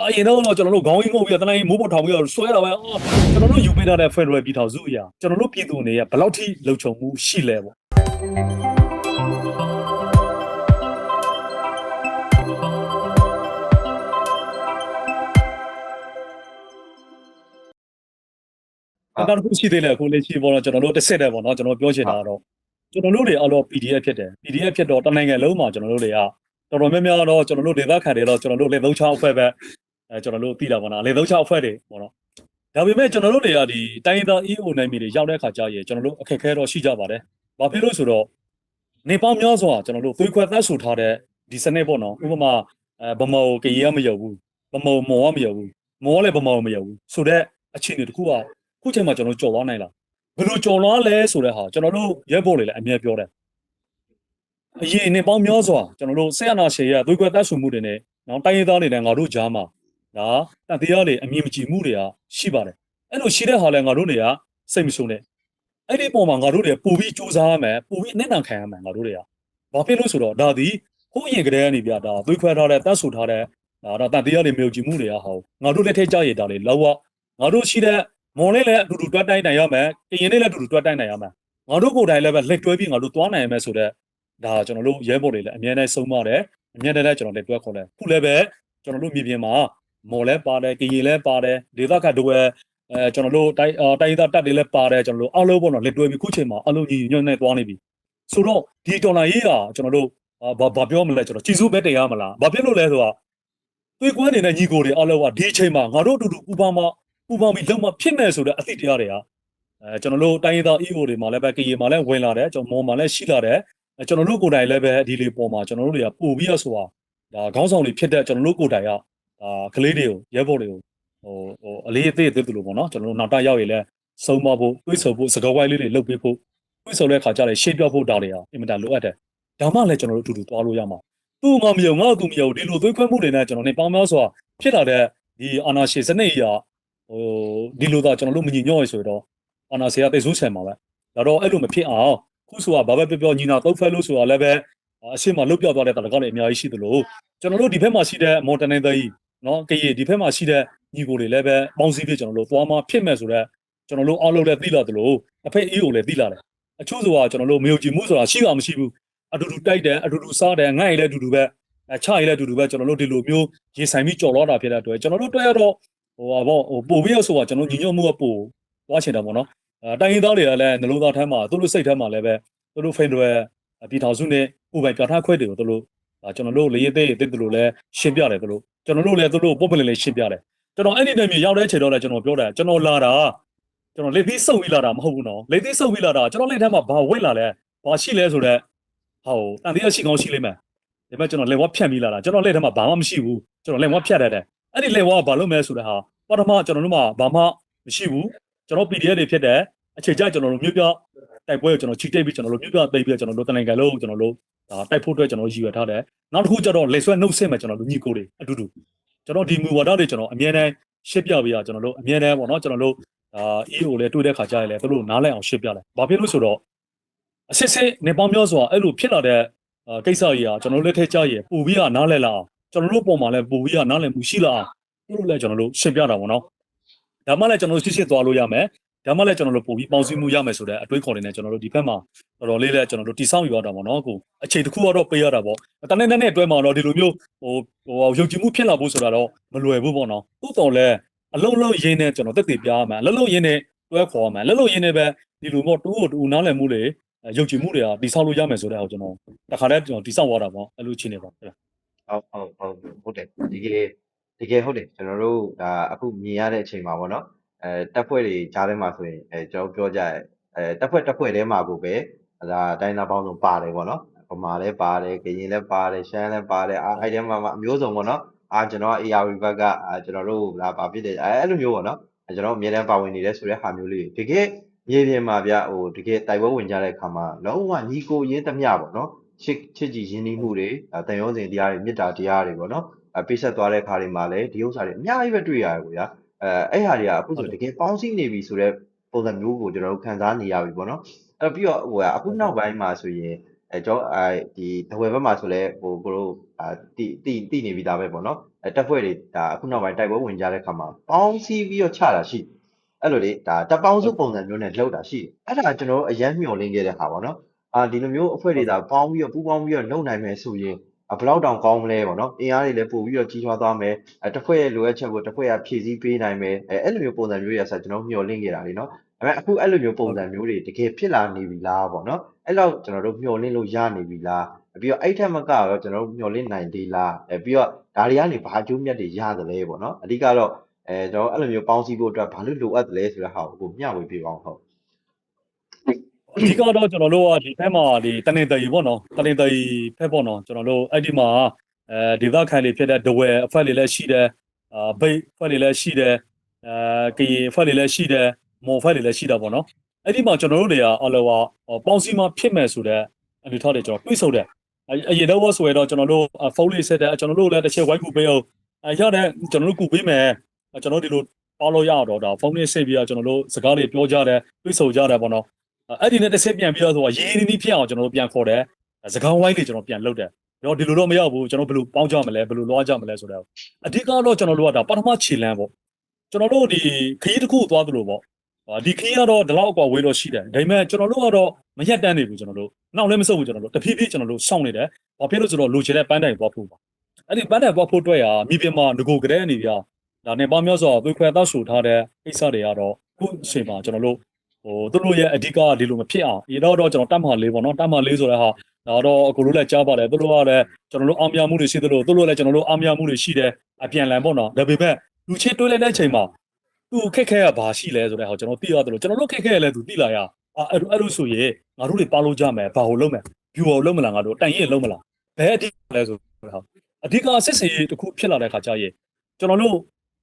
အရင်တော့ကျွန်တော်တို့ခေါင်းကြီးငုတ်ပြီးတနင်္ဂနွေမိုးပေါ်ထောင်ပြီးတော့ဆွဲတာပဲအော်ကျွန်တော်တို့ယူပေးထားတဲ့ Federal ပြည်ထောင်စုအရာကျွန်တော်တို့ပြည်သူတွေရဲ့ဘယ်လောက်ထိလုံခြုံမှုရှိလဲပေါ့ဟုတ်နောက်တစ်ခုရှိသေးတယ်အခုလေးရှိပေါ့နော်ကျွန်တော်တို့တစ်ဆက်တယ်ပေါ့နော်ကျွန်တော်ပြောချင်တာကတော့ကျွန်တော်တို့တွေအတော့ PDF ဖြစ်တယ် PDF ဖြစ်တော့တနိုင်ငံလုံးမှာကျွန်တော်တို့တွေကတော်တော်များများတော့ကျွန်တော်တို့ဒေသခံတွေတော့ကျွန်တော်တို့လေသုံးချောင်းအဖွဲ့ပဲ အဲကျွန်တော်တို့သိတာပေါ့နော်လေသုံးချောင်းအဖွဲ့တွေပေါ့နော်ဒါပေမဲ့ကျွန်တော်တို့တွေကဒီတိုင်းရင်းသား EO နိုင်မီတွေရောက်တဲ့အခါကျရင်ကျွန်တော်တို့အခက်အခဲတော့ရှိကြပါတယ်။ဘာဖြစ်လို့ဆိုတော့နေပေါင်းများစွာကျွန်တော်တို့သွေးခွဲသတ်ဆူထားတဲ့ဒီစနစ်ပေါ့နော်ဥပမာအဲဗမောကကြီးရမရောက်ဘူးဗမောမောကမရောက်ဘူးမောလည်းဗမောမရောက်ဘူးဆိုတော့အခြေအနေတစ်ခုကခုချိန်မှာကျွန်တော်တို့ကြော်သွားနိုင်လားဘယ်လိုကြော်သွားလဲဆိုတဲ့ဟာကျွန်တော်တို့ရဲဘော်တွေလည်းအမြဲပြောတယ်အရင်နေပေါင်းများစွာကျွန်တော်တို့ဆက်အနာရှေရသွေးခွဲသတ်ဆူမှုတွေနဲ့နောက်တိုင်းရင်းသားတွေနဲ့ငါတို့ကြားမှာ ဒါတန်တရားတွေအမြင်မကြည့်မှုတွေကရှိပါတယ်အဲ့လိုရှိတဲ့ဟာလည်းငါတို့တွေကစိတ်မဆိုးနဲ့အဲ့ဒီပုံမှာငါတို့တွေပူပြီးစူးစမ်းရမယ်ပူပြီးအနစ်နာခံရမယ်ငါတို့တွေကဘာဖြစ်လို့ဆိုတော့ဒါဒီဟိုးရင်ကလေးကနေပြဒါသွေးခွဲထားတဲ့တတ်ဆူထားတဲ့ဒါတော့တန်တရားတွေမြုပ်ကြည့်မှုတွေကဟောငါတို့လက်ထက်ကြရတာလေလောက်ဝငါတို့ရှိတဲ့မော်လေးလည်းအတူတူတွတ်တိုင်းနိုင်ရမယ်ကရင်လေးလည်းအတူတူတွတ်တိုင်းနိုင်ရမယ်ငါတို့ကိုယ်တိုင်လည်းပဲလက်တွဲပြီးငါတို့သွားနိုင်ရမယ်ဆိုတော့ဒါကျွန်တော်တို့ရဲဘော်တွေလည်းအများနဲ့ဆုံးမတယ်အများနဲ့လည်းကျွန်တော်လက်တွဲခေါ်တယ်ခုလည်းပဲကျွန်တော်တို့မြေပြင်မှာ မော်လည်းပါတယ်ကရင်လည်းပါတယ်ဒေသခံတို့ရဲ့အဲကျွန်တော်တို့တိုင်းတိုင်းသားတက်တွေလည်းပါတယ်ကျွန်တော်တို့အားလုံးပေါ့နော်လက်တွဲပြီးခုချိန်မှာအလုံးကြီးညွန့်နေသွားနေပြီဆိုတော့ဒီတော်လာရေးကကျွန်တော်တို့ဘာဘာပြောမလဲကျွန်တော်ကြီးစုပဲတင်ရမလားဘာဖြစ်လို့လဲဆိုတော့သွေးကွဲနေတဲ့ညီကိုတွေအားလုံးကဒီချိန်မှာငါတို့အတူတူပူပေါင်းမပူပေါင်းပြီးလုံးမဖြစ်မယ်ဆိုတဲ့အသည့်တရားတွေကအဲကျွန်တော်တို့တိုင်းသား EO တွေမှာလည်းပဲကရင်မှာလည်းဝင်လာတယ်ကျွန်တော်မော်မှာလည်းရှိလာတယ်အဲကျွန်တော်တို့ကိုယ်တိုင်လည်းပဲဒီလေးပေါ်မှာကျွန်တော်တို့တွေကပို့ပြီးရဆိုတာဒါခေါင်းဆောင်တွေဖြစ်တဲ့ကျွန်တော်တို့ကိုယ်တိုင်က ဒါကလေးတွေကိုရဲဘော်တွေကိုဟိုဟိုအလေးအသေးသေးတူလို့ပေါ့နော်ကျွန်တော်တို့နောက်တရောက်ရင်လည်းဆုံးမဖို့တွေးဆဖို့စကားဝိုင်းလေးတွေလုပ်ပေးဖို့တွေးဆတဲ့ခါကျလည်းရှေ့ပြောဖို့တာတွေဟာအင်မတန်လိုအပ်တယ်ဒါမှလည်းကျွန်တော်တို့အတူတူသွားလို့ရမှာသူ့ငါမယုံငါသူမယုံဒီလိုသွေးခွဲမှုတွေနဲ့ကျွန်တော်နေပေါင်းများစွာဖြစ်လာတဲ့ဒီအာနာရှင်စနစ်အရာဟိုဒီလိုသာကျွန်တော်တို့မညီညွတ်ရဆိုတော့အာနာရှင်ကတိတ်ဆိုးဆန်မှာပဲဒါတော့အဲ့လိုမဖြစ်အောင်ခုဆိုတာဘာပဲပြောပြောညီနာတုတ်ဖက်လို့ဆိုတာလည်းပဲအရှိမလုတ်ပြောက်သွားတဲ့တလကောက်တွေအများကြီးရှိသလိုကျွန်တော်တို့ဒီဘက်မှာရှိတဲ့မော်တနေသားကြီး နော်ကရေဒီဘက်မှာရှိတဲ့ညီကိုတွေလည်းပဲပေါင်းစည်းပြီးကျွန်တော်တို့သွားမှဖြစ်မဲ့ဆိုတော့ကျွန်တော်တို့အောက်လုပ်တဲ့သိလာသလိုအဖေအေးကိုလည်းသိလာတယ်အချို့ဆိုတာကျွန်တော်တို့မယုံကြည်မှုဆိုတာရှိတာမရှိဘူးအတူတူတိုက်တယ်အတူတူစားတယ်ငှက်ရည်လည်းအတူတူပဲအချရည်လည်းအတူတူပဲကျွန်တော်တို့ဒီလိုမျိုးရေဆိုင်ပြီးကြော်တော့တာဖြစ်တဲ့အတွက်ကျွန်တော်တို့တွေ့ရတော့ဟိုပါပေါ့ဟိုပို့ပြီးတော့ဆိုတာကျွန်တော်ညီညွတ်မှုကပို့သွားချင်တာပေါ့နော်အဲတိုင်းရင်းသားတွေကလည်းနှလုံးသားထဲမှာသူတို့စိတ်ထဲမှာလည်းပဲသူတို့ဖိန်တွေပြည်ထောင်စုနဲ့ဥပိုင်ပြဋ္ဌာန်းခွဲတွေကိုသူတို့ဒါကျွန်တော်တို့လေရေးသေးသေးသူတို့လည်းရှင်းပြတယ်သူတို့ ကျွန်တော်တို့လည်းသူတို့ပုတ်ပလင်လေးရှင်းပြတယ်ကျွန်တော်အဲ့ဒီတည်းမြေရောက်တဲ့အချိန်တော့လည်းကျွန်တော်ပြောတယ်ကျွန်တော်လာတာကျွန်တော်လက်သီးစုပ်ပြီးလာတာမဟုတ်ဘူးနော်လက်သီးစုပ်ပြီးလာတာကျွန်တော်လက်ထဲမှာဘာဝိတ်လာလဲဘာရှိလဲဆိုတော့ဟောတန်တရားရှိကောင်းရှိလိမ့်မယ်ဒါပေမဲ့ကျွန်တော်လက်ဝါဖြတ်ပြီးလာတာကျွန်တော်လက်ထဲမှာဘာမှမရှိဘူးကျွန်တော်လက်ဝါဖြတ်တတ်တယ်အဲ့ဒီလက်ဝါကဘာလုပ်မလဲဆိုတဲ့ဟာပထမကျွန်တော်တို့မှာဘာမှမရှိဘူးကျွန်တော် PDF တွေဖြစ်တယ်အခြေကျကျွန်တော်တို့မြို့ပြ တိုက်ပွဲကိုကျွန်တော်ချီတိတ်ပြီးကျွန်တော်တို့မြို့ပြတိတ်ပြီးကျွန်တော်တို့တနိုင်ငံလုံးကျွန်တော်တို့ဒါတိုက်ဖို့အတွက်ကျွန်တော်ရည်ရွယ်ထားတယ်နောက်တစ်ခုကျတော့လက်ဆွဲနှုတ်ဆက်မယ်ကျွန်တော်တို့ညီကိုတွေအတူတူကျွန်တော်ဒီမူဝါဒတွေကျွန်တော်အမြဲတမ်းရှင်းပြပေးရကျွန်တော်တို့အမြဲတမ်းပေါ့နော်ကျွန်တော်တို့ဒါ EO လည်းတွေ့တဲ့ခါကျရင်လည်းသူတို့နားလည်အောင်ရှင်းပြတယ်ဘာဖြစ်လို့ဆိုတော့အစစ်စစ်နေပေါင်းများစွာအဲ့လိုဖြစ်လာတဲ့ကိစ္စကြီးอ่ะကျွန်တော်တို့လက်ထက်ကြရပူပြီးကနားလည်လာအောင်ကျွန်တော်တို့ပုံမှာလည်းပူပြီးကနားလည်မှုရှိလာအောင်သူတို့လည်းကျွန်တော်တို့ရှင်းပြတာပေါ့နော်ဒါမှလည်းကျွန်တော်တို့ရှင်းရှင်းသွားလို့ရမယ် ဒါမှလည်းကျွန်တော်တို့ပို့ပြီးပေါင်းစည်းမှုရမယ်ဆိုတဲ့အတွေးခေါ်နေနဲ့ကျွန်တော်တို့ဒီဘက်မှာတော်တော်လေးလည်းကျွန်တော်တို့တိစောင့်ယူရတာပေါ့နော်ကိုအချိန်တစ်ခုတော့ပေးရတာပေါ့တနေ့နဲ့အတွဲမှာတော့ဒီလိုမျိုးဟိုဟိုယုံကြည်မှုဖြစ်လာဖို့ဆိုတာတော့မလွယ်ဘူးပေါ့နော်သို့တော်လည်းအလုံးလုံးရင်းနဲ့ကျွန်တော်တက်တည်ပြရမှာအလုံးလုံးရင်းနဲ့တွဲခေါ်ရမှာအလုံးလုံးရင်းနဲ့ပဲဒီလိုပေါ့တူကိုတူနားလည်မှုတွေယုံကြည်မှုတွေကတိစောင့်လို့ရမယ်ဆိုတဲ့ဟာကိုကျွန်တော်တခါတည်းကျွန်တော်တိစောင့်သွားတာပေါ့အဲ့လိုချင်းနေပါဟုတ်ဟုတ်ဟုတ်ဟုတ်ဟုတ်တယ်တကယ်တကယ်ဟုတ်တယ်ကျွန်တော်တို့ဒါအခုမြင်ရတဲ့အချိန်မှာပေါ့နော် အဲတက်ဖွဲ့တွေကြားထဲမှာဆိုရင်အဲကျွန်တော်ပြောကြရဲအဲတက်ဖွဲ့တက်ဖွဲ့ထဲမှာကိုပဲဒါတိုင်းသားပေါင်းစုံပါတယ်ပေါ့နော်ဗမာလည်းပါတယ်ကရင်လည်းပါတယ်ရှမ်းလည်းပါတယ်အားအဲ့ထဲမှာအမျိုးစုံပေါ့နော်အာကျွန်တော်က AR ဘက်ကအာကျွန်တော်တို့ဒါဘာဖြစ်တယ်အဲအဲ့လိုမျိုးပေါ့နော်ကျွန်တော်အများတန်းပါဝင်နေတဲ့ဆိုတဲ့ဟာမျိုးလေးတကယ်မြေပြင်မှာဗျဟိုတကယ်တိုက်ပွဲဝင်ကြတဲ့အခါမှာလုံးဝညီကိုရင်းသမျှပေါ့နော်ချစ်ချစ်ကြည်ရင်းနှီးမှုတွေတန်ရုံးစဉ်တရားတွေမေတ္တာတရားတွေပေါ့နော်အပိဆက်သွားတဲ့ခါတွေမှာလည်းဒီဥစ္စာတွေအများကြီးပဲတွေ့ရတယ်ကိုဗျာ အဲအဲ့ဟာတွေကအခုဆိုတကယ်ပေါင်းစည်းနေပြီဆိုတော့ပုံစံမျိုးကိုကျွန်တော်တို့ခံစားနေရပြီပေါ့နော်အဲ့ပြီးတော့ဟိုအခုနောက်ပိုင်းမှာဆိုရင်အဲကျွန်တော်အဲဒီတဝယ်ဘက်မှာဆိုလဲဟိုကိုတို့အာတီတီတီနေပြီသားပဲပေါ့နော်အဲတပ်ဖွဲ့တွေဒါအခုနောက်ပိုင်းတိုက်ပွဲဝင်ကြတဲ့ခါမှာပေါင်းစည်းပြီးတော့ချတာရှိတယ်အဲ့လိုလေဒါတပ်ပေါင်းစုပုံစံမျိုးနဲ့လှုပ်တာရှိတယ်အဲ့ဒါကျွန်တော်တို့အရန်မျှော်လင့်ခဲ့တဲ့ဟာပေါ့နော်အာဒီလိုမျိုးအဖွဲ့တွေဒါပေါင်းပြီးတော့ပူးပေါင်းပြီးတော့လုပ်နိုင်မယ်ဆိုရင် ဘယ်လောက်တောင်ကောင်းမလဲပေါ့နော်အင်အားတွေလည်းပို့ပြီးတော့ကြီးထွားသွားမယ်အဲတစ်ဖွဲ့ရဲ့လိုအပ်ချက်ကိုတစ်ဖွဲ့ကဖြည့်ဆည်းပေးနိုင်မယ်အဲအဲ့လိုမျိုးပုံစံမျိုးတွေဆက်ကျွန်တော်မျှော်လင့်ခဲ့တာလေနော်ဒါပေမဲ့အခုအဲ့လိုမျိုးပုံစံမျိုးတွေတကယ်ဖြစ်လာနေပြီလားပေါ့နော်အဲ့လောက်ကျွန်တော်တို့မျှော်လင့်လို့ရနေပြီလားပြီးတော့အဲ့ထက်မကရောကျွန်တော်တို့မျှော်လင့်နိုင်သေးလားအဲပြီးတော့ဒါတွေကနေဘာအကျိုးမြတ်တွေရသလဲပေါ့နော်အဓိကတော့အဲကျွန်တော်အဲ့လိုမျိုးပေါင်းစည်းဖို့အတွက်ဘာလို့လိုအပ်သလဲဆိုတဲ့ဟာကိုမျှဝေပေးပါအောင်ဟုတ် အဓိကတော့ကျွန်တော်တို့ကဒီဘက်မှာဒီတနင်္သာရီပေါ့နော်တနင်္သာရီဘက်ပေါ့နော်ကျွန်တော်တို့အဲ့ဒီမှာအဲဒေသခံတွေဖြစ်တဲ့ဒဝဲအဖွဲ့တွေလည်းရှိတယ်အာဘိတ်အဖွဲ့တွေလည်းရှိတယ်အဲကရင်အဖွဲ့တွေလည်းရှိတယ်မော်အဖွဲ့တွေလည်းရှိတာပေါ့နော်အဲ့ဒီမှာကျွန်တော်တို့တွေကအလောကပေါင်းစည်းမှဖြစ်မယ်ဆိုတဲ့အနေထားတွေကျွန်တော်တွေးဆုံတယ်အရင်တော့ဆိုရတော့ကျွန်တော်တို့ဖုန်းလေးဆက်တယ်ကျွန်တော်တို့လည်းတစ်ချက်ဝိုင်းကူပေးအောင်အဲရတဲ့ကျွန်တော်တို့ကူပေးမယ်ကျွန်တော်တို့ဒီလိုပေါလို့ရတော့ဒါဖုန်းလေးဆက်ပြီးတော့ကျွန်တော်တို့စကားတွေပြောကြတယ်တွေးဆုံကြတယ်ပေါ့နော် အဲ့ဒီနဲ့တစ်ဆက်ပြန်ပြီးတော့ဆိုတော့ရေးရင်းနှီးဖြစ်အောင်ကျွန်တော်တို့ပြန်ခေါ်တယ်စကားဝိုင်းတွေကျွန်တော်ပြန်လုပ်တယ်တော့ဒီလိုတော့မရောက်ဘူးကျွန်တော်ဘယ်လိုပေါင်းကြမလဲဘယ်လိုလွှားကြမလဲဆိုတော့အဓိကတော့ကျွန်တော်တို့ကဒါပထမခြေလမ်းပေါ့ကျွန်တော်တို့ဒီခရီးတစ်ခုသွားသလိုပေါ့ဒီခရီးကတော့ဒီလောက်အကွာဝေးတော့ရှိတယ်ဒါပေမဲ့ကျွန်တော်တို့ကတော့မရက်တန်းနေဘူးကျွန်တော်တို့နောက်လည်းမဆုတ်ဘူးကျွန်တော်တို့တဖြည်းဖြည်းကျွန်တော်တို့စောင့်နေတယ်ဘာဖြစ်လို့ဆိုတော့လိုချင်တဲ့ပန်းတိုင်သွားဖို့ပါအဲ့ဒီပန်းတိုင်သွားဖို့အတွက်ရာမိပင်မှာငကိုကတဲ့အနေပြဒါနဲ့ပေါင်းများစွာသွေးခွဲတောက်ဆူထားတဲ့ကိစ္စတွေကတော့ခုအချိန်မှာကျွန်တော်တို့ ဟိုသူတို့ရဲ့အဓိကဒီလိုမဖြစ်အောင်ရေတော့တော့ကျွန်တော်တတ်မှလေးပေါ့နော်တတ်မှလေးဆိုတဲ့ဟာဒါတော့အကိုလိုလည်းကြားပါတယ်သူတို့ကလည်းကျွန်တော်တို့အောင်မြမှုတွေရှိသလိုသူတို့လည်းကျွန်တော်တို့အောင်မြမှုတွေရှိတယ်အပြန်လန်ပေါ့နော်ဒါပေမဲ့လူချင်းတွေးလိုက်တဲ့အချိန်မှာသူခက်ခဲရဘာရှိလဲဆိုတဲ့ဟာကျွန်တော်သိရတယ်လို့ကျွန်တော်တို့ခက်ခဲရလဲသူသိလာရအဲ့လိုအဲ့လိုဆိုရင်ငါတို့တွေပါလို့ကြမယ်ဘာကိုလုံးမယ်ဖြူကိုလုံးမလားငါတို့တိုင်ရင်လုံးမလားဘယ်အဓိကလဲဆိုတဲ့ဟာအဓိကစစ်စီတစ်ခုဖြစ်လာတဲ့ခါကျရင်ကျွန်တော်တို့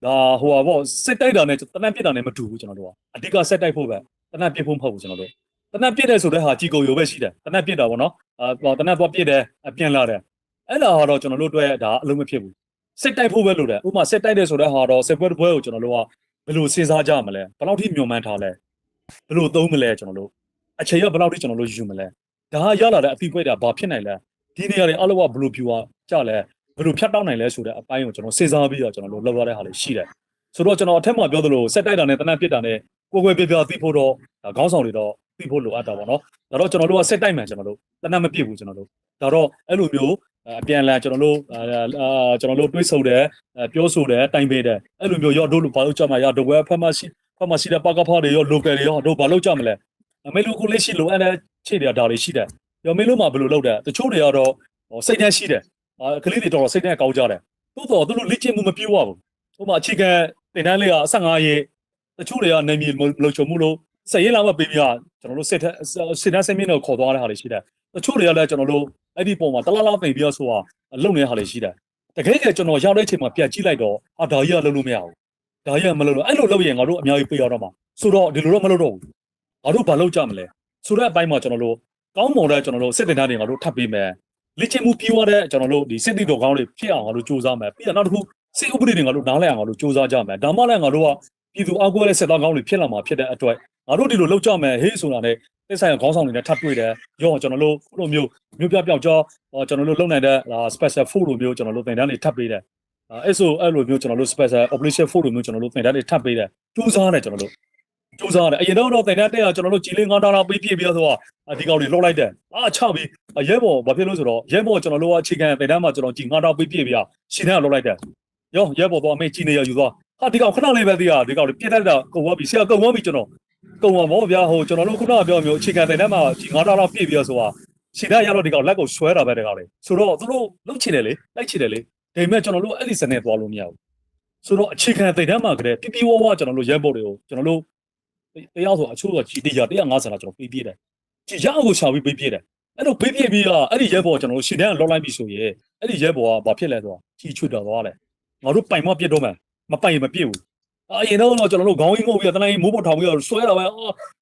ဒါဟိုပါပေါ့စစ်တိုက်တာနဲ့တနက်ပြစ်တာနဲ့မတူဘူးကျွန်တော်တို့ကအဓိကစစ်တိုက်ဖို့ပဲ တနက်ပြစ်ဖို့မဟုတ်ဘူးကျွန်တော်တို့တနက်ပြစ်တယ်ဆိုတဲ့ဟာကြီးကိုရိုပဲရှိတယ်တနက်ပြစ်တာပေါ့နော်အာတနက်သွားပြစ်တယ်အပြန်လာတယ်အဲ့ဒါဟာတော့ကျွန်တော်တို့အတွက်ဒါအလုံးမဖြစ်ဘူးစစ်တိုက်ဖို့ပဲလိုတယ်ဥပမာစစ်တိုက်တယ်ဆိုတဲ့ဟာတော့စစ်ပွဲတစ်ပွဲကိုကျွန်တော်တို့ကဘယ်လိုစဉ်းစားကြမလဲဘယ်လောက်ထိမျှော်မှန်းထားလဲဘယ်လိုသုံးမလဲကျွန်တော်တို့အချိန်ရဘယ်လောက်ထိကျွန်တော်တို့ယူမလဲဒါဟာရလာတဲ့အသီးပွဲတာဘာဖြစ်နိုင်လဲဒီနေရာတွေအလောကဘယ်လိုဖြူအောင်ကြလဲဘယ်လိုဖြတ်တောက်နိုင်လဲဆိုတဲ့အပိုင်းကိုကျွန်တော်စဉ်းစားပြီးတော့ကျွန်တော်တို့လောက်ရတဲ့ဟာလေးရှိတယ်ဆိုတော့ကျွန်တော်အထက်မှာပြောသလိုစက်တိုက်တာနဲ့တနက်ပြစ်တာနဲ့ ကိုယ်ကိုယ်ပြပြသိဖို့တော့ဒါခေါင်းဆောင်တွေတော့သိဖို့လိုအပ်တာပေါ့နော်ဒါတော့ကျွန်တော်တို့ကစက်တိုက်မှန်ကျွန်တော်တို့တနက်မပြစ်ဘူးကျွန်တော်တို့ဒါတော့အဲ့လိုမျိုးအပြန်လာကျွန်တော်တို့အာကျွန်တော်တို့တွေးဆုံတယ်ပြောဆိုတယ်တိုင်ပေးတယ်အဲ့လိုမျိုးရောတို့လိုဘာလို့ကြမှာရတော့ဝဲဖက်မရှိဖက်မရှိတဲ့ပကဖားတွေရော local တွေရောတို့ဘာလို့ကြမလဲအမေလိုကိုလေးရှိလို့အဲ့ဒါခြေတွေဒါတွေရှိတယ်ရောမေလိုမှဘယ်လိုလုပ်တယ်တချို့တွေကတော့စိတ်ထဲရှိတယ်ကလေးတွေတော့စိတ်ထဲကောင်းကြတယ်တိုးတော့သူတို့လေ့ကျင့်မှုမပြေဝဘူးဥပမာအခြေခံတင်တန်းလေးက15ရေ တချို့တွေကနေမြေလုံချုံမှုလို့စက်ရင်လာမပေးပြကျွန်တော်တို့စစ်တဲ့စစ်တဲ့ဆင်းမြင့်တော့ခေါ်သွားတဲ့ဟာတွေရှိတယ်တချို့တွေကလည်းကျွန်တော်တို့အဲ့ဒီပုံမှာတလားလားပြင်ပြီးတော့ဆိုတာလုံနေတဲ့ဟာတွေရှိတယ်တကယ်ကကျွန်တော်ရောက်တဲ့အချိန်မှာပြန်ကြည့်လိုက်တော့အာဒါကြီးကလုံလို့မရဘူးဒါကြီးကမလုံလို့အဲ့လိုလုပ်ရင်ငါတို့အများကြီးပြေးရတော့မှာဆိုတော့ဒီလိုတော့မလုပ်တော့ဘူးငါတို့ဘာလုပ်ကြမလဲဆိုတဲ့အပိုင်းမှာကျွန်တော်တို့ကောင်းမွန်တဲ့ကျွန်တော်တို့စစ်တင်သားတွေငါတို့ထပ်ပေးမယ်လေ့ကျင့်မှုပြီးွားတဲ့ကျွန်တော်တို့ဒီစစ်တီတော်ကောင်းတွေဖြစ်အောင်ငါတို့စူးစမ်းမယ်ပြီးတော့နောက်တစ်ခုစစ်ဥပဒေတွေငါတို့နားလည်အောင်ငါတို့စူးစမ်းကြမယ်ဒါမှလည်းငါတို့က ပြည်သူအကွဲတဲ့စစ်သားကောင်းတွေဖြစ်လာမှာဖြစ်တဲ့အတွက်ငါတို့ဒီလိုလောက်ကြမယ်ဟေးဆိုတာနဲ့တက်ဆိုင်ခေါင်းဆောင်တွေနဲ့ထပ်တွေ့တယ်ရောကျွန်တော်တို့လိုမျိုးမျိုးပြပြောက်ကြောကျွန်တော်တို့လုံနိုင်တဲ့ special food လိုမျိုးကျွန်တော်တို့သင်တန်းတွေထပ်ပေးတယ်အဲ့ဆိုအဲ့လိုမျိုးကျွန်တော်တို့ special operation food လိုမျိုးကျွန်တော်တို့သင်တန်းတွေထပ်ပေးတယ်စူးစမ်းတယ်ကျွန်တော်တို့စူးစမ်းတယ်အရင်တော့သင်တန်းတက်ရကျွန်တော်တို့ကြီးလေးငါးတောင်းပေးပြပြီးတော့ဆိုတာဒီကောင်တွေလှုပ်လိုက်တယ်အာချပြီးရဲဘော်ဘာဖြစ်လို့ဆိုတော့ရဲဘော်ကျွန်တော်တို့ကအခြေခံသင်တန်းမှာကျွန်တော်ကြီးငါးတောင်းပေးပြပြီးတော့ရှင်ထဲကလှုပ်လိုက်တယ်ရောရဲဘော်တော့အမေကြီးနေရယူသွား ဟာဒီကောင်ခဏလေးပဲသိရဒီကောင်တွေပြက်တတ်တာကုန်သွားပြီဆရာကုန်သွားပြီကျွန်တော်ကုံပါမောဗျာဟိုကျွန်တော်တို့ခုနကပြောမျိုးအခြေခံတင်တဲ့မှာဒီ9000လောက်ပြည့်ပြီးတော့ဆိုတာခြေထဲရတော့ဒီကောင်လက်ကိုဆွဲတာပဲတကောင်လေဆိုတော့သူတို့လုတ်ချင်တယ်လေလိုက်ချင်တယ်လေဒါပေမဲ့ကျွန်တော်တို့အဲ့ဒီစနေသွားလို့မရဘူးဆိုတော့အခြေခံတင်တဲ့မှာကလေးပြပြဝဝကျွန်တော်တို့ရဲဘော်တွေကိုကျွန်တော်တို့တရားဆိုအချို့ကကြည်တရား150လောက်ကျွန်တော်ပေးပြတယ်ကြည်ရအောင်ကိုရှာပြီးပေးပြတယ်အဲ့တော့ပေးပြပြီးတော့အဲ့ဒီရဲဘော်ကျွန်တော်တို့ရှင်တန်းလောက်လိုက်ပြီဆိုရင်အဲ့ဒီရဲဘော်ကဘာဖြစ်လဲဆိုတော့ကြည်ချွတ်တော်သွားတယ်ငါတို့ပိုင်မပြစ်တော့မယ် မပိုင်ရင်မပြစ်ဘူးအရင်တော့ကျွန်တော်တို့ခေါင်းကြီးငုံပြီးတနိုင်မိုးပေါ်ထောင်ပြီးတော့ဆွဲတာပဲ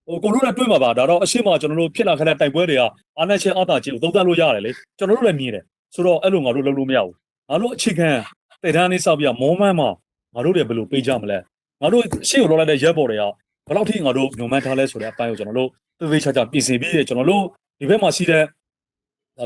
ဟိုကိုတို့လည်းတွေ့မှာပါဒါတော့အရှိမကျွန်တော်တို့ဖြစ်လာခဲ့တဲ့တိုက်ပွဲတွေကအာဏာရှင်အာသာချင်းကိုသုံးသပ်လို့ရတယ်လေကျွန်တော်တို့လည်းမြင်တယ်ဆိုတော့အဲ့လိုငါတို့လုပ်လို့မရဘူးငါတို့အခြေခံတေတန်းလေးစောက်ပြီးမောမန်းမှာငါတို့တွေဘယ်လိုပေးကြမလဲငါတို့ရှေ့ကိုလောက်လိုက်တဲ့ရက်ပေါ်တွေကဘယ်လောက်ထိငါတို့ညွန်မှန်းထားလဲဆိုတဲ့အပိုင်းကိုကျွန်တော်တို့သေသေးချာချာပြင်ဆင်ပြီးကျွန်တော်တို့ဒီဘက်မှာရှိတဲ့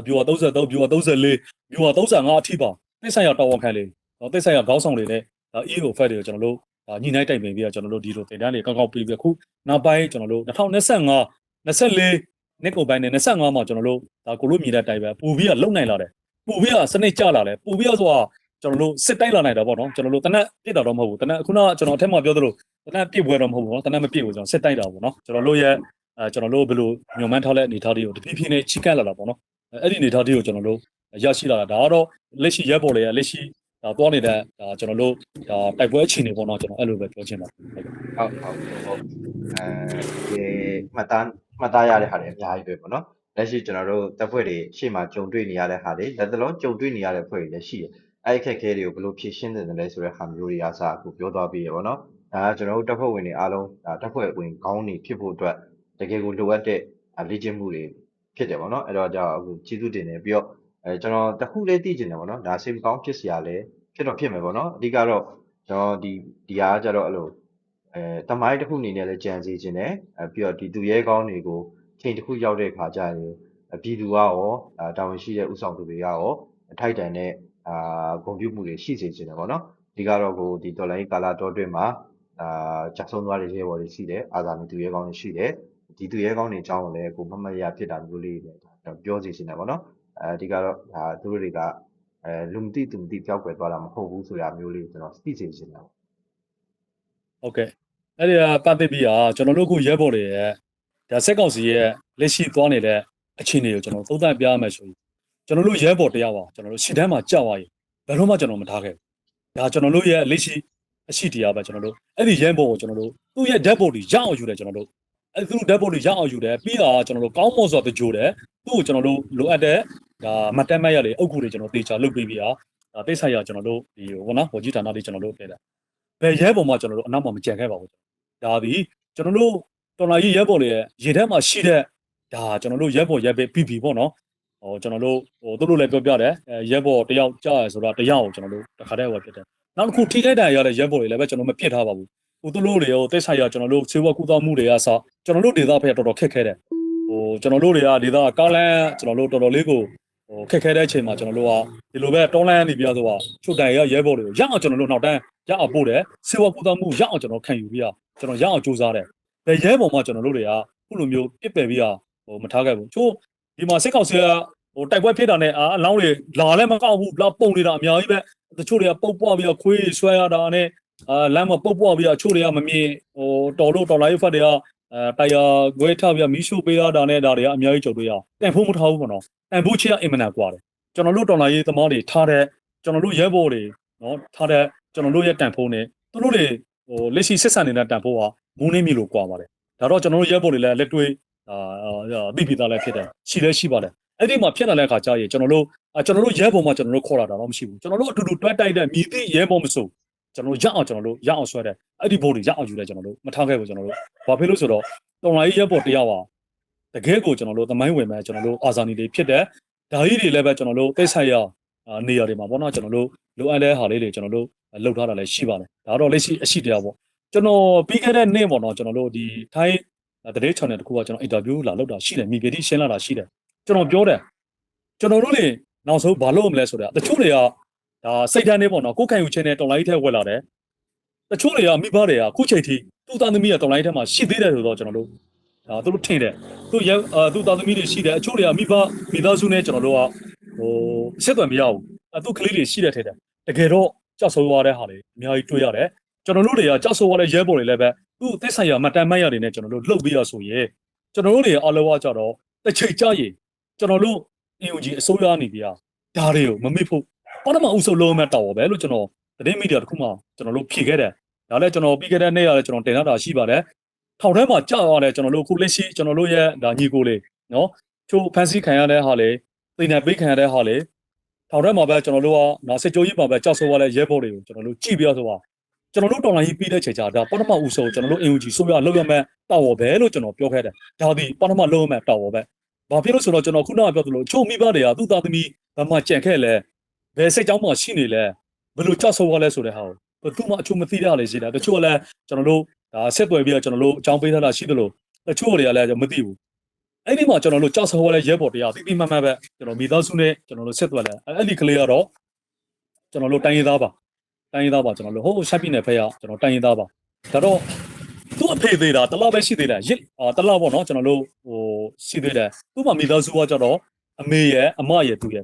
ဗျူဟာ33ဗျူဟာ34ဗျူဟာ35အထိပါသိဆိုင်ရတော်ဝန်ခံလေတော့တိတ်ဆိုင်ရခေါင်းဆောင်တွေနဲ့ဒါ EO fat တွေကိုကျွန်တော်တို့ဒါညှိနှိုင်းတိုင်ပင်ပြီးတော့ကျွန်တော်တို့ဒီလိုတင်တန်းတွေကောက်ကောက်ပြီးပြီးခုနောက်ပိုင်းကျွန်တော်တို့2025 24နှစ်ကုန်ပိုင်းနဲ့25မှာကျွန်တော်တို့ဒါကိုလို့မြင်တဲ့အတိုင်းပဲပူပြီးတော့လုံနိုင်လာတယ်ပူပြီးတော့စနစ်ကျလာတယ်ပူပြီးတော့ဆိုတာကျွန်တော်တို့စစ်တိုက်လာနိုင်တာပေါ့နော်ကျွန်တော်တို့တနက်ပြစ်တာတော့မဟုတ်ဘူးတနက်ခုနကကျွန်တော်အထက်မှာပြောသလိုတနက်ပြစ်ပွဲတော့မဟုတ်ဘူးနော်တနက်မပြစ်ဘူးကျွန်တော်စစ်တိုက်တာပေါ့နော်ကျွန်တော်တို့ရဲ့အဲကျွန်တော်တို့ဘယ်လိုညွန်မှန်းထားတဲ့အနေအထားတွေကိုတဖြည်းဖြည်းနဲ့ချိကတ်လာတာပေါ့နော်အဲ့ဒီအနေအထားတွေကိုကျွန်တော်တို့ရရှိလာတာဒါကတော့လက်ရှိရက်ပေါ်လေလက်ရှိ ဒါသွားနေတဲ့ဒါကျွန်တော်တို့ဒါတိုက်ပွဲအခြေအနေပေါ့နော်ကျွန်တော်အဲ့လိုပဲပြောချင်ပါတယ်ဟုတ်ဟုတ်ဟုတ်အဲဒီမှတ်သားမှတ်သားရတဲ့ဟာတွေအများကြီးပဲပေါ့နော်လက်ရှိကျွန်တော်တို့တပ်ဖွဲ့တွေရှေ့မှာကြုံတွေ့နေရတဲ့ဟာတွေလက်တလုံးကြုံတွေ့နေရတဲ့ဖွဲ့တွေလည်းရှိတယ်အဲ့ဒီအခက်အခဲတွေကိုဘယ်လိုဖြေရှင်းနေတယ်လဲဆိုတဲ့ဟာမျိုးတွေအားစအခုပြောသွားပြီးရပေါ့နော်ဒါကကျွန်တော်တို့တပ်ဖွဲ့ဝင်တွေအားလုံးဒါတပ်ဖွဲ့ဝင်ကောင်းနေဖြစ်ဖို့အတွက်တကယ်ကိုလိုအပ်တဲ့လေ့ကျင့်မှုတွေဖြစ်တယ်ပေါ့နော်အဲ့တော့ကြောင့်အခုကျေးဇူးတင်နေပြီးတော့ အဲကျွန်တော်တစ်ခုလေးသိချင်တယ်ပေါ့နော်ဒါစိတ်မကောင်းဖြစ်စရာလည်းဖြစ်တော့ဖြစ်မယ်ပေါ့နော်အဓိကတော့ကျွန်တော်ဒီဒီဟာကကြတော့အဲ့လိုအဲတမိုင်းတစ်ခုအနေနဲ့လည်းကြံစီခြင်းနဲ့အဲပြီးတော့ဒီသူရဲကောင်းတွေကိုချိန်တစ်ခုရောက်တဲ့ခါကျရင်အပြည်သူကရောအာတာဝန်ရှိတဲ့ဥဆောင်သူတွေကရောအထိုက်တန်တဲ့အာဂုဏ်ပြုမှုတွေရှိစေခြင်းတယ်ပေါ့နော်ဒီကတော့ကိုဒီတော်လိုင်းကာလာတော်တွင်မှာအာကြာဆုံးသွားတဲ့ရဲဘော်တွေရှိတယ်အာဇာနည်သူရဲကောင်းတွေရှိတယ်ဒီသူရဲကောင်းတွေအကြောင်းကိုလည်းကိုမမတ်ရဖြစ်တာမျိုးလေးတွေလည်းပြောစီခြင်းတယ်ပေါ့နော် အဲဒီကတော့ဒါသူတို့တွေကအဲလူမသိသူမသိပျောက်ကွယ်သွားတာမဟုတ်ဘူးဆိုတာမျိုးလေးကိုကျွန်တော်သိစေခြင်းတယ်ဟုတ်ကဲ့အဲ့ဒီကပတ်သက်ပြီးတော့ကျွန်တော်တို့ခုရဲဘော်တွေရဲ့ဒါစက်ကောင်စီရဲ့လက်ရှိသွားနေတဲ့အခြေအနေကိုကျွန်တော်သုံးသပ်ပြရမယ်ဆိုရင်ကျွန်တော်တို့ရဲဘော်တရားပါကျွန်တော်တို့ရှစ်တန်းမှာကြောက်သွားရင်ဘယ်တော့မှကျွန်တော်မထားခဲ့ဘူးဒါကျွန်တော်တို့ရဲ့လက်ရှိအရှိတရားပဲကျွန်တော်တို့အဲ့ဒီရဲဘော်ကိုကျွန်တော်တို့သူ့ရဲ့ dead body ရအောင်ယူတယ်ကျွန်တော်တို့အဲ့ဒီသူ့ dead body ရအောင်ယူတယ်ပြီးတော့ကျွန်တော်တို့ကောင်းမွန်စွာတကြိုတယ်သူ့ကိုကျွန်တော်တို့လိုအပ်တဲ့ ဒါမတ်တက်မတ်ရလေအုပ်ကူတွေကျွန်တော်တေချာလုပ်ပေးပြီးတော့ဒါတိတ်ဆိုင်ရကျွန်တော်တို့ဒီဟိုနော်ဟိုကြီးဌာနတွေကျွန်တော်တို့ပြတယ်ဘယ်ရဲဘော်မှကျွန်တော်တို့အနောက်မှာမကြံခဲ့ပါဘူးဒါဒီကျွန်တော်တို့တော်လာကြီးရဲဘော်တွေရဲ့ရေထဲမှာရှိတဲ့ဒါကျွန်တော်တို့ရဲဘော်ရဲပဲ PP ပေါ့နော်ဟိုကျွန်တော်တို့ဟိုသူတို့လည်းပြောပြတယ်အဲရဲဘော်တယောက်ကြားရဆိုတာတယောက်ကိုကျွန်တော်တို့တစ်ခါတည်းဟောဖြစ်တယ်နောက်တစ်ခုထိခိုက်တာရတဲ့ရဲဘော်တွေလည်းပဲကျွန်တော်မပြစ်ထားပါဘူးဟိုသူတို့တွေရောတိတ်ဆိုင်ရကျွန်တော်တို့ဆေးဝါးကုသမှုတွေကစကျွန်တော်တို့ဒေသဖက်တော်တော်ခက်ခဲတယ်ဟိုကျွန်တော်တို့တွေကဒေသကားလန်းကျွန်တော်တို့တော်တော်လေးကို ဟိုခက်ခဲတဲ့အချိန်မှာကျွန်တော်တို့ကဒီလိုပဲတောင်းလန်းနေပြဆိုတော့ချုပ်တိုင်ရရဲဘော်တွေကိုရအောင်ကျွန်တော်တို့နောက်တန်းရအောင်ပို့တယ်ဆေးဝါးကုသမှုရအောင်ကျွန်တော်ခံယူပြီးတော့ကျွန်တော်ရအောင်စူးစမ်းတယ်။ဘယ်ရဲပေါ်မှာကျွန်တော်တို့တွေကခုလိုမျိုးပြစ်ပယ်ပြီးတော့ဟိုမထားခဲ့ဘူး။ချို့ဒီမှာစစ်ကောင်စီကဟိုတိုက်ပွဲဖြစ်တာနဲ့အာအလောင်းတွေလာလည်းမကောက်ဘူးလာပုံနေတာအများကြီးပဲ။တချို့တွေကပုတ်ပွားပြီးတော့ခွေးဆွဲရတာနဲ့အာလမ်းမှာပုတ်ပွားပြီးတော့ချို့တွေကမမြင်ဟိုတော်လို့တော်လာရေးဖတ်တွေက အဲတိုင်ယာငွေထောက်ပြီးမီးရှို့ပေးတာဒါနဲ့ဒါတွေကအများကြီးကြုံတွေ့ရအောင်တန်ဖိုးမထားဘူးပေါ့နော်တန်ဖိုးချေကအင်မတန်ကွာတယ်ကျွန်တော်တို့တော်လာရေးသမားတွေထားတဲ့ကျွန်တော်တို့ရဲဘော်တွေနော်ထားတဲ့ကျွန်တော်တို့ရဲ့တန်ဖိုးနဲ့သူတို့တွေဟိုလက်ရှိဆက်ဆံနေတဲ့တန်ဖိုးဟာမူးနေပြီလို့ကွာပါတယ်ဒါတော့ကျွန်တော်တို့ရဲဘော်တွေလည်းလက်တွေ့အာသိပြီသားလည်းဖြစ်တယ်ရှိလည်းရှိပါတယ်အဲ့ဒီမှာဖြစ်လာတဲ့အခါကျရင်ကျွန်တော်တို့ကျွန်တော်တို့ရဲဘော်မှာကျွန်တော်တို့ခေါ်လာတာတော့မရှိဘူးကျွန်တော်တို့အတူတူတွဲတိုက်တဲ့မြည်သည့်ရဲဘော်မဆို ကျွန်တော်တို့ရအောင်ကျွန်တော်တို့ရအောင်ဆွဲတယ်အဲ့ဒီဘိုးတွေရအောင်ယူတယ်ကျွန်တော်တို့မထားခဲ့ဘူးကျွန်တော်တို့ဘာဖြစ်လို့ဆိုတော့တော်လာကြီးရဲဘော်တရားပါတကယ်ကိုကျွန်တော်တို့သမိုင်းဝင်မဲ့ကျွန်တော်တို့အာဇာနည်တွေဖြစ်တယ်ဒါကြီးတွေလည်းပဲကျွန်တော်တို့သိဆိုင်ရနေရာတွေမှာပေါ့နော်ကျွန်တော်တို့လိုအပ်တဲ့ဟာလေးတွေကျွန်တော်တို့လှုပ်ထားတာလည်းရှိပါတယ်ဒါတော့လက်ရှိအရှိတရားပေါ့ကျွန်တော်ပြီးခဲ့တဲ့နေ့ပေါ့နော်ကျွန်တော်တို့ဒီထိုင်းတရေ channel တခုကကျွန်တော်အင်တာဗျူးလာလုပ်တာရှိတယ်မိဂရီရှင်းလာတာရှိတယ်ကျွန်တော်ပြောတယ်ကျွန်တော်တို့တွေနောက်ဆုံးဘာလုပ်မလဲဆိုတော့တချို့တွေက ဒါစိတ်ဓာတ်နဲ့ပေါ့နော်ကိုယ်ခံယူခြင်းနဲ့တော်လိုင်းထဲဝက်လာတယ်တချို့တွေကမိဘတွေကခုချိန်ထိသူ့သားသမီးကတော်လိုင်းထဲမှာရှိသေးတယ်ဆိုတော့ကျွန်တော်တို့ဒါသူတို့ထင်တယ်သူ့ရဲ့အာသူ့သားသမီးတွေရှိတယ်အချို့တွေကမိဘမိသားစုနဲ့ကျွန်တော်တို့ကဟိုဆက်သွယ်မရဘူးအဲသူ့ကလေးတွေရှိတယ်ထင်တယ်တကယ်တော့ကြောက်ဆိုးသွားတဲ့ဟာတွေအများကြီးတွေ့ရတယ်ကျွန်တော်တို့တွေကကြောက်ဆိုးရတဲ့ရဲဘော်တွေလည်းပဲသူ့သက်ဆိုင်ရာမတန်မတ်ရတွေနဲ့ကျွန်တော်တို့လှုပ်ပြီးရဆိုရင်ကျွန်တော်တို့တွေအားလုံးကကြတော့တစ်ချိန်ကြာရင်ကျွန်တော်တို့အင်ယူဂျီအစိုးရနေပြဒါတွေကိုမမေ့ဖို့ ပထမအုပ်စုလုံးမဲ့တော်ပဲလို့ကျွန်တော်သတင်းမီဒီယာတစ်ခုမှကျွန်တော်တို့ဖြေခဲ့တယ်ဒါလည်းကျွန်တော်ပြီးခဲ့တဲ့နေ့ကလည်းကျွန်တော်တင်ထားတာရှိပါတယ်ထောင်ထဲမှာကြာသွားတယ်ကျွန်တော်တို့ခုလက်ရှိကျွန်တော်တို့ရဲ့ဒါညီကိုလေးနော်ချို့ဖန်ဆီးခံရတဲ့ဟာလေသိနေပေးခံရတဲ့ဟာလေထောင်ထဲမှာပဲကျွန်တော်တို့ကနော်စစ်ကြိုးကြီးမှာပဲကြောက်ဆိုးရတဲ့ရဲဘော်တွေကိုကျွန်တော်တို့ကြည့်ပြရဆိုတော့ကျွန်တော်တို့တော်လိုင်းကြီးပြီးတဲ့ချိန်ကျဒါပထမဦးဆုံးကျွန်တော်တို့ AUG ဆိုရလောက်ရမဲ့တာဝေါ်ပဲလို့ကျွန်တော်ပြောခဲ့တယ်ဒါဒီပထမလောက်ရမဲ့တာဝေါ်ပဲဘာဖြစ်လို့ဆိုတော့ကျွန်တော်ခုနကပြောသလိုချို့မိဘတွေကသူ့သားသမီးဘာမှကြံခဲ့လဲ ဘယ်စိတ်ကြောင်းမှရှိနေလဲဘယ်လိုကြောက်ဆိုးရလဲဆိုတဲ့ဟာကိုသူမှအချို့မသိရလေရှိတယ်တချို့လည်းကျွန်တော်တို့ဒါဆက်သွယ်ပြီးတော့ကျွန်တော်တို့အကြောင်းပေးထားတာရှိသလိုတချို့တွေကလည်းမသိဘူးအဲ့ဒီမှာကျွန်တော်တို့ကြောက်ဆိုးရလဲရဲဘော်တရားတိတိမတ်မတ်ပဲကျွန်တော်မိသားစုနဲ့ကျွန်တော်တို့ဆက်သွယ်လဲအဲ့ဒီကလေးကတော့ကျွန်တော်တို့တိုင်းရသားပါတိုင်းရင်းသားပါကျွန်တော်တို့ဟိုရှက်ပြည်နယ်ဖက်ကကျွန်တော်တိုင်းရင်းသားပါဒါတော့သူ့အဖေသေးတာတလောက်ပဲရှိသေးတယ်ရစ်အာတလောက်ပေါ့နော်ကျွန်တော်တို့ဟိုရှိသေးတယ်သူ့မှာမိသားစုကကြတော့အမေရဲ့အမရဲ့သူရဲ့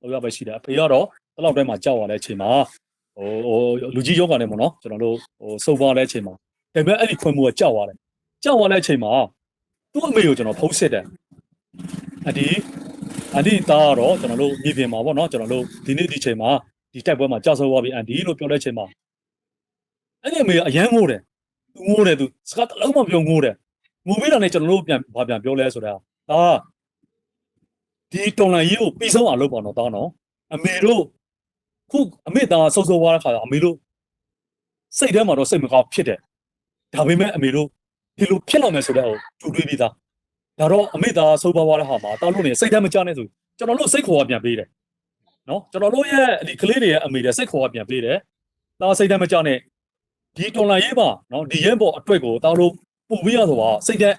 တော့တော့ရပဲရှိတယ်အဖေကတော့တလောက်တည်းမှာကြောက်ရတဲ့အချိန်မှာဟိုဟိုလူကြီးယောဂာနဲ့ပေါ့နော်ကျွန်တော်တို့ဟိုစုံသွားတဲ့အချိန်မှာဒါပေမဲ့အဲ့ဒီခွင့်မှုကကြောက်ရတယ်ကြောက်ရတဲ့အချိန်မှာသူ့အမေကိုကျွန်တော်ဖုံးစစ်တယ်အဒီအဒီသားကတော့ကျွန်တော်တို့မြေပြင်မှာပေါ့နော်ကျွန်တော်တို့ဒီနေ့ဒီချိန်မှာဒီတိုက်ပွဲမှာကြောက်ဆိုးသွားပြီအန်ဒီလို့ပြောတဲ့အချိန်မှာအဲ့ဒီအမေကအရန်ငိုးတယ်သူငိုးတယ်သူစကားတစ်လုံးမပြောငိုးတယ်ငိုပြီးတော့ねကျွန်တော်တို့ပြန်ဘာပြန်ပြောလဲဆိုတာဒါ ဒီတော်လန်ရေးကိုပြီးဆုံးအောင်လုပ်ပါတော့တောင်းတော့အမေတို့ခုအမေသားဆော့ဆော့ွားတဲ့ခါအမေတို့စိတ်ထဲမှာတော့စိတ်မကောင်းဖြစ်တယ်ဒါပေမဲ့အမေတို့ဒီလိုဖြစ်လာမယ်ဆိုတော့တူတွေးပြီးသားဒါတော့အမေသားဆော့ပါွားတဲ့ခါမှာတောင်းလို့နေစိတ်ထဲမကြနဲ့ဆိုကျွန်တော်တို့စိတ်ခေါ်ပြန်ပေးတယ်နော်ကျွန်တော်တို့ရဲ့ဒီကလေးတွေရဲ့အမေတွေစိတ်ခေါ်ပြန်ပေးတယ်ဒါစိတ်ထဲမကြနဲ့ဒီတော်လန်ရေးပါနော်ဒီရဲဘော်အတွက်ကိုတောင်းလို့ပူပြီးရဆိုပါစိတ်ထဲ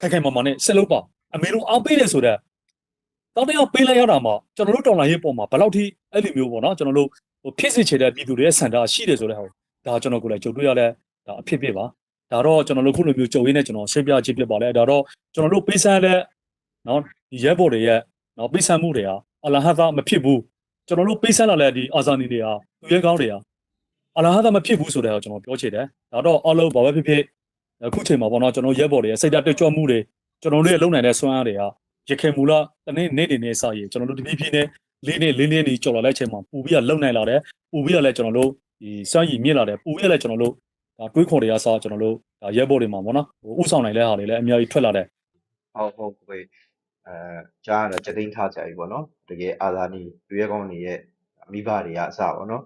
ခိုင်ခိုင်မာမာနဲ့ဆက်လုပ်ပါအမေတို့အားပေးတယ်ဆိုတော့ တောင်းတယောက်ပေးလိုက်ရတာမှာကျွန်တော်တို့တော်လိုင်းရေးပုံမှာဘယ်လောက်ထိအဲ့လိုမျိုးပေါ့နော်ကျွန်တော်တို့ဟိုဖြစ်စေချင်တဲ့ပြည်သူတွေရဲ့စံတာရှိတယ်ဆိုတဲ့ဟိုဒါကျွန်တော်ကိုလည်းကြုံတွေ့ရတဲ့ဒါအဖြစ်ဖြစ်ပါဒါတော့ကျွန်တော်တို့ခုလိုမျိုးကြုံရင်းနဲ့ကျွန်တော်ရှင်းပြခြင်းဖြစ်ပါလေဒါတော့ကျွန်တော်တို့ပေးဆန်းတဲ့နော်ဒီရဲဘော်တွေရဲ့နော်ပေးဆန်းမှုတွေဟာအလဟသာမဖြစ်ဘူးကျွန်တော်တို့ပေးဆန်းလာတဲ့ဒီအာဇာနည်တွေဟာသူရဲကောင်းတွေဟာအလဟသာမဖြစ်ဘူးဆိုတဲ့ဟိုကျွန်တော်ပြောချင်တယ်ဒါတော့အလုံးဘာပဲဖြစ်ဖြစ်အခုချိန်မှာပေါ့နော်ကျွန်တော်ရဲဘော်တွေရဲ့စိတ်ဓာတ်တက်ကြွမှုတွေကျွန်တော်တို့ရဲ့လုံနိုင်တဲ့စွမ်းအားတွေဟာ ရခင်မူလတနေ့နေ့တွေနဲ့စရည်ကျွန်တော်တို့တပြည့်ပြည့်နဲ့လေးနေ့လေးနေ့နေကြော်လာတဲ့အချိန်မှာပူပြီးတော့လုံနိုင်လာတယ်ပူပြီးတော့လည်းကျွန်တော်တို့ဒီစွမ်းရည်မြင့်လာတယ်ပူပြီးတော့လည်းကျွန်တော်တို့ဒါတွေးခေါ်တွေကစားကျွန်တော်တို့ဒါရဲဘော်တွေမှာပေါ့နော်ဟိုဥဆောင်နိုင်တဲ့ဟာတွေလည်းအများကြီးထွက်လာတယ်ဟုတ်ဟုတ်ကိုယ်အဲကြားရတော့ချက်သိမ်းထားကြပြီပေါ့နော်တကယ်အာသာနီရွေးကောင်းနေရဲ့မိဘတွေကအစပေါ့နော်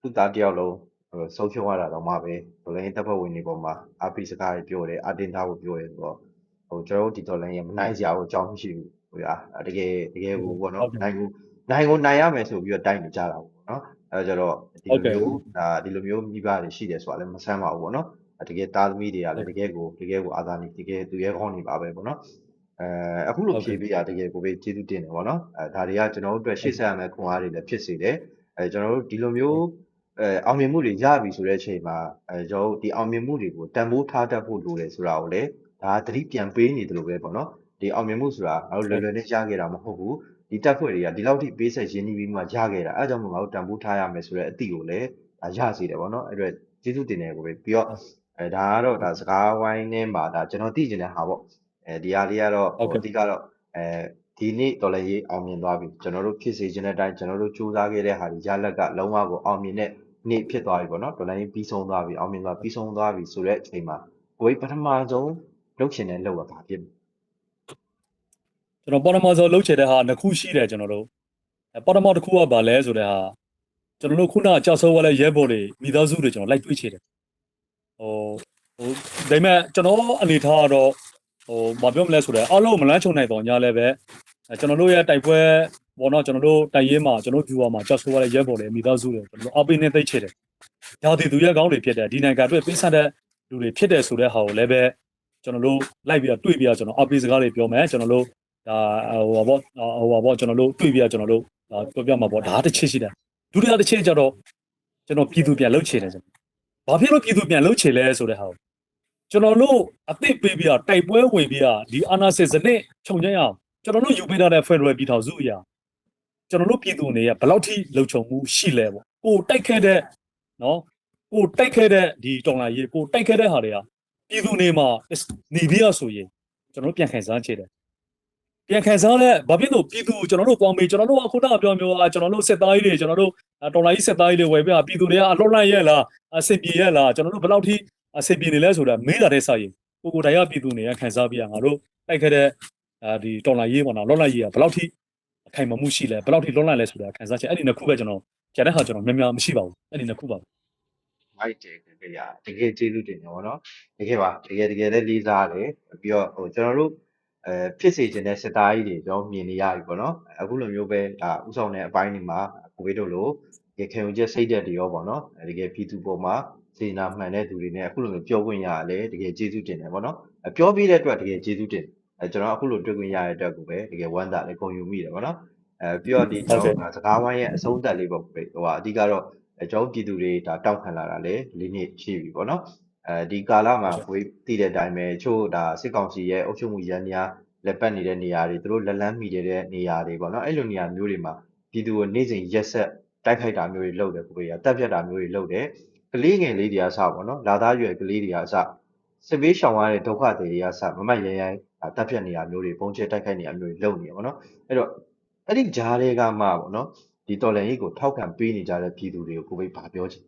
သူ့သားတယောက်လုံးဟိုဆုံးဖြုံးရတာတော့မှပဲဘလိုင်းတပ်ဖွဲ့ဝင်တွေပေါ်မှာအာပီစကားတွေပြောတယ်အတင်ထားဖို့ပြောတယ်ဆိုတော့ ဟိုကျွန်တော်တို့ဒီတော်လိုင်းရဲ့မနိုင်စရာကိုအကြောင်းမရှိဘူးဟိုရာတကယ်တကယ်ကိုပေါ့နော်နိုင်ကိုနိုင်ကိုနိုင်ရမယ်ဆိုပြီးတော့တိုက်နေကြတာပေါ့နော်အဲကြတော့ဒီလိုမျိုးဒါဒီလိုမျိုးမိဘတွေရှိတယ်ဆိုတာလည်းမဆန်းပါဘူးပေါ့နော်တကယ်သားသမီးတွေကလည်းတကယ်ကိုတကယ်ကိုအာသာနီတကယ်သူရဲကောင်းနေပါပဲပေါ့နော်အဲအခုလိုဖြေပေးရတကယ်ကိုပဲကျေးဇူးတင်တယ်ဗောနော်အဲဒါတွေကကျွန်တော်တို့အတွက်ရှေ့ဆက်ရမယ့်ခွန်အားတွေလည်းဖြစ်စေတယ်အဲကျွန်တော်တို့ဒီလိုမျိုးအဲအောင်မြင်မှုတွေရပြီဆိုတဲ့အချိန်မှာအဲကျွန်တော်တို့ဒီအောင်မြင်မှုတွေကိုတန်ဖိုးထားတတ်ဖို့လိုတယ်ဆိုတာကိုလည်း ဒါသတိပြန်ပေးနေတယ်လို့ပဲဗောနော်ဒီအောင်မြင်မှုဆိုတာငါတို့လွယ်လွယ်နဲ့ရခဲ့တာမဟုတ်ဘူးဒီတက်ဖွဲ့တွေကဒီလောက်ထိပေးဆက်ရင်းနှီးပြီးမှရခဲ့တာအဲဒါကြောင့်မို့ငါတို့တန်ဖိုးထားရမယ်ဆိုတဲ့အသည့်ကိုလည်းဒါရစေတယ်ဗောနော်အဲ့အတွက်ကျေးဇူးတင်တယ်ကိုပဲပြီးတော့အဲဒါကတော့ဒါစကားဝိုင်းနဲ့ပါဒါကျွန်တော်သိကျင်တဲ့ဟာဗောအဲဒီဟာလေးကတော့ဟိုအဓိကတော့အဲဒီနေ့တော်လည်းရေးအောင်မြင်သွားပြီကျွန်တော်တို့ဖြစ်စေခြင်းတဲ့အတိုင်းကျွန်တော်တို့စူးစမ်းခဲ့တဲ့ဟာတွေရလက်ကလုံးဝကိုအောင်မြင်တဲ့နေ့ဖြစ်သွားပြီပေါ့နော်တော်လည်းရေးပြီးဆုံးသွားပြီအောင်မြင်သွားပြီးဆုံးသွားပြီဆိုတဲ့အချိန်မှာကိုယ်ပထမဆုံး လုပ်ချင်တဲ့လုပ်ရပါဖြစ်ကျွန်တော်ပေါ်တမော်ဆိုလှုပ်ချင်တဲ့ဟာနှစ်ခုရှိတယ်ကျွန်တော်တို့အဲပေါ်တမော်တစ်ခုကဘာလဲဆိုတဲ့ဟာကျွန်တော်တို့ခုနအကြောက်ဆိုးဝါလဲရဲဘော်တွေမိသားစုတွေကျွန်တော်လိုက်တွေးချင်တယ်ဟိုဟိုဒါပေမဲ့ကျွန်တော်အနေထားကတော့ဟိုမပြောမလဲဆိုတော့အားလုံးမလန်းချုံနိုင်တော့ညာလဲပဲအဲကျွန်တော်တို့ရဲ့တိုက်ပွဲဘောနော်ကျွန်တော်တို့တိုက်ရေးမှာကျွန်တော် viewer မှာကြောက်ဆိုးဝါလဲရဲဘော်တွေမိသားစုတွေကျွန်တော်တို့အပိနဲ့သိချင်တယ်ဒါဒီသူရဲ့ကောင်းတွေဖြစ်တယ်ဒီနိုင်ငံအတွက်ပေးဆက်တဲ့လူတွေဖြစ်တယ်ဆိုတဲ့ဟာကိုလည်းပဲ ကျွန်တော်တို့လိုက်ပြီးတော့တွေ့ပြီးတော့ကျွန်တော်အပိစကားတွေပြောမယ်ကျွန်တော်တို့ဒါဟိုပါပေါ့ဟိုပါပေါ့ကျွန်တော်တို့တွေ့ပြကျွန်တော်တို့ဒါပြောပြမှာပေါ့ဒါတစ်ချက်ရှိတယ်ဒုတိယတစ်ချက်ကျတော့ကျွန်တော်ပြည်သူပြန်လှုပ်ချင်တယ်ကျွန်တော်ဘာဖြစ်လို့ပြည်သူပြန်လှုပ်ချင်လဲဆိုတဲ့ဟာကိုကျွန်တော်တို့အသိပေးပြီးတော့တိုက်ပွဲဝင်ပြီးတော့ဒီအာနာစစ်စနစ်ခြုံချရအောင်ကျွန်တော်တို့ယူပေးထားတဲ့ Federal ပြည်ထောင်စုအရာကျွန်တော်တို့ပြည်သူတွေရဘယ်လောက်ထိလှုပ်ချုံမှုရှိလဲပေါ့ကိုတိုက်ခဲ့တဲ့နော်ကိုတိုက်ခဲ့တဲ့ဒီတော်လာရေးကိုတိုက်ခဲ့တဲ့ဟာတွေက ပြည်သူနေမှာနေပြီးရဆိုရင်ကျွန်တော်တို့ပြန်ခံစားချင်တယ်ပြန်ခံစားလဲဘာဖြစ်လို့ပြည်သူကျွန်တော်တို့ပေါင်းပြီးကျွန်တော်တို့အခုနကပြောမျိုးอ่ะကျွန်တော်တို့စစ်သားကြီးတွေကျွန်တော်တို့တော်လိုင်းစစ်သားကြီးတွေဝယ်ပြပြည်သူတွေကအလှလှရဲ့လားအစင်ပြေရဲ့လားကျွန်တော်တို့ဘယ်လောက်ထိအစင်ပြေနေလဲဆိုတာမေးလာတဲ့စာရင်ကိုကိုတိုင်ရပြည်သူတွေကခံစားပြီးငါတို့တိုက်ခဲ့တဲ့အဲဒီတော်လိုင်းရေးပေါ့နော်လောလိုက်ရေးကဘယ်လောက်ထိအခိုင်အမာမှုရှိလဲဘယ်လောက်ထိလွန်လိုက်လဲဆိုတာခံစားချက်အဲ့ဒီနှစ်ခုပဲကျွန်တော်ကျန်တဲ့ဟာကျွန်တော်များများမရှိပါဘူးအဲ့ဒီနှစ်ခုပါမိုက်တယ် ကြရတကယ်ကျေးဇူးတင်တယ်ဗောနော်တကယ်ပါတကယ်တကယ်လည်းလေးစားတယ်ပြီးတော့ဟိုကျွန်တော်တို့အဲဖြစ်စေခြင်းတဲ့စစ်သားကြီးတွေကျွန်တော်မြင်နေရပြီဗောနော်အခုလိုမျိုးပဲဒါဥဆောင်တဲ့အပိုင်းတွေမှာကိုဝေးတို့လိုရခင်ုံချက်စိတ်သက်တွေရောဗောနော်တကယ်ပြည်သူပေါ်မှာစေနာမှန်တဲ့သူတွေနဲ့အခုလိုမျိုးပြောခွင့်ရတယ်တကယ်ကျေးဇူးတင်တယ်ဗောနော်ပြောပြီးတဲ့အတွက်တကယ်ကျေးဇူးတင်အဲကျွန်တော်အခုလိုတွေ့ခွင့်ရတဲ့အတွက်ကိုပဲတကယ်ဝမ်းသာလည်းဂုဏ်ယူမိတယ်ဗောနော်အဲပြီးတော့ဒီကျွန်တော်စကားဝိုင်းရဲ့အဆုံးသက်လေးပေါ့ဟိုအဓိကတော့ အဲကျွန်တော်ပြည်သူတွေဒါတောက်ခံလာတာလည်းလေးနှစ်ရှိပြီပေါ့နော်အဲဒီကာလမှာကိုယ်သိတဲ့အတိုင်းပဲချို့ဒါစစ်ကောင်စီရဲ့အုပ်ချုပ်မှုရန်များလက်ပတ်နေတဲ့နေရာတွေသူတို့လက်လန်းမိတဲ့နေရာတွေပေါ့နော်အဲ့လိုနေရာမျိုးတွေမှာပြည်သူကိုနေ့စဉ်ရက်ဆက်တိုက်ခိုက်တာမျိုးတွေလုပ်တယ်ကိုယ်ကတပ်ဖြတ်တာမျိုးတွေလုပ်တယ်ကလေးငယ်လေးတွေအစပေါ့နော်လာသားရွယ်ကလေးတွေအစစစ်ဘေးရှောင်ရတဲ့ဒုက္ခတွေတွေအစမမတ်ရဲရဲတပ်ဖြတ်နေရာမျိုးတွေပုံချတိုက်ခိုက်နေရာမျိုးတွေလုပ်နေရပေါ့နော်အဲ့တော့အဲ့ဒီဂျားတွေကမှပေါ့နော် ဒီတော်လန်ကြီးကိုထောက်ခံပေးနေကြတဲ့ပြည်သူတွေကိုကိုယ်ပဲဗာပြောချင်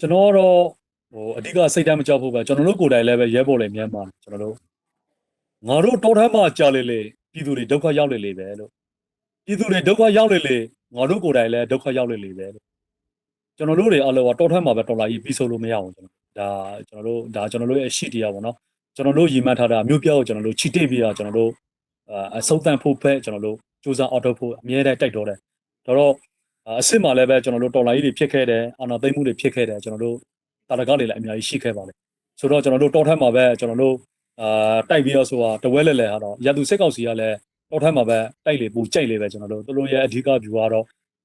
ကျွန်တော်ကတော့ဟိုအဓိကစိတ်တမ်းမကြောက်ဖို့ပဲကျွန်တော်တို့ကိုယ်တိုင်လည်းပဲရဲဘော်လည်းမြန်ပါကျွန်တော်တို့ငါတို့တောထမ်းမှာကြာလေလေပြည်သူတွေဒုက္ခရောက်လေလေပဲလို့ပြည်သူတွေဒုက္ခရောက်လေလေငါတို့ကိုယ်တိုင်လည်းဒုက္ခရောက်လေလေပဲလို့ကျွန်တော်တို့တွေအလောကတောထမ်းမှာပဲတော်လာကြီးပြီးဆုံးလို့မရအောင်ကျွန်တော်ဒါကျွန်တော်တို့ဒါကျွန်တော်တို့ရဲ့အရှိတရားပေါ့နော်ကျွန်တော်တို့ရည်မှန်းထားတာမြို့ပြောက်ကိုကျွန်တော်တို့ချီတိပြီးတော့ကျွန်တော်တို့အာအစုံတန်ဖို့ဖက်ကျွန်တော်တို့ စူးစမ်းအော်တိုဖို့အမြဲတမ်းတိုက်တော်တယ်ဒါတော့အစ်စ်မှာလည်းပဲကျွန်တော်တို့တော်လာကြီးတွေဖြစ်ခဲ့တယ်အာနာသိမ့်မှုတွေဖြစ်ခဲ့တယ်ကျွန်တော်တို့တာလကတွေလည်းအများကြီးရှိခဲ့ပါလေဆိုတော့ကျွန်တော်တို့တောထက်မှာပဲကျွန်တော်တို့အာတိုက်ပြီးတော့ဆိုတာတဝဲလဲလဲဟာတော့ရသူစိတ်ကောက်စီကလည်းတောထက်မှာပဲတိုက်လေပူကြိုက်လေပဲကျွန်တော်တို့သူတို့ရဲ့အဓိက view ကတော့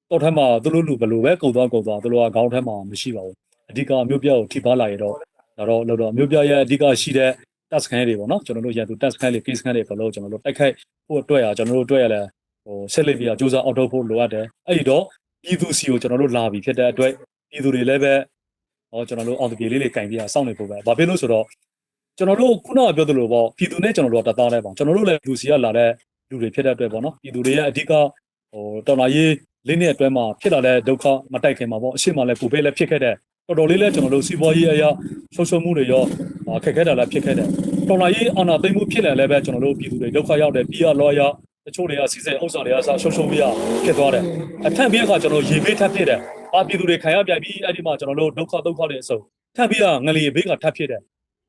တောထက်မှာသူတို့လူဘယ်လိုပဲကုံသွားကုံသွားသူတို့ကခေါင်းထက်မှာမရှိပါဘူးအဓိကမြို့ပြကိုထိပါလာရတော့ဒါတော့လို့တော့မြို့ပြရဲ့အဓိကရှိတဲ့ task ခန်းတွေပေါ့နော်ကျွန်တော်တို့ရသူ task ခန်းတွေ case ခန်းတွေဘယ်လိုကျွန်တော်တို့တိုက်ခိုက်ဖို့အတွက်ရကျွန်တော်တို့အတွက်ရလဲ ဟိုဆက်လက်ပြီးတော့စူးစမ်းအောက်ထုတ်ဖို့လိုအပ်တယ်အဲ့ဒီတော့ပြည်သူစီကိုကျွန်တော်တို့လာပြီဖြစ်တဲ့အတွက်ပြည်သူတွေလည်းပဲဟောကျွန်တော်တို့အောင်တပြေလေးလေးကင်ပြီးအောင်စောင့်နေဖို့ပဲ။ဘာဖြစ်လို့ဆိုတော့ကျွန်တော်တို့ခုနကပြောသလိုပေါ့ပြည်သူနဲ့ကျွန်တော်တို့ကတသားလဲပေါ့ကျွန်တော်တို့လည်းလူစီကလာတဲ့လူတွေဖြစ်တဲ့အတွက်ပေါ့နော်ပြည်သူတွေရဲ့အဓိကဟိုတော်လာရေးလေးနှစ်အတွင်းမှာဖြစ်လာတဲ့ဒုက္ခမတိုက်ခင်မှာပေါ့အရှိမလည်းပူပေးလည်းဖြစ်ခဲ့တဲ့တော်တော်လေးလည်းကျွန်တော်တို့စီးပွားရေးအရာဆုံးရှုံးမှုတွေရောခက်ခဲတာလည်းဖြစ်ခဲ့တယ်တော်လာရေးအာဏာသိမ်းမှုဖြစ်လာလည်းပဲကျွန်တော်တို့ပြည်သူတွေဒုက္ခရောက်တယ်ပြီးရလောရ တချို့တွေကစီစဉ်ဥစ္စာတွေကစဆုံးရှုံးပြီးရဖြစ်သွားတယ်အထက်ပြီးအခါကျွန်တော်ရေဘေးထပ်ဖြစ်တယ်အာပြည်သူတွေခံရပြပြီးအဲ့ဒီမှာကျွန်တော်တို့ဒုက္ခဒုက္ခတွေအစုံထပ်ပြီးတော့ငလျင်ဘေးကထပ်ဖြစ်တယ်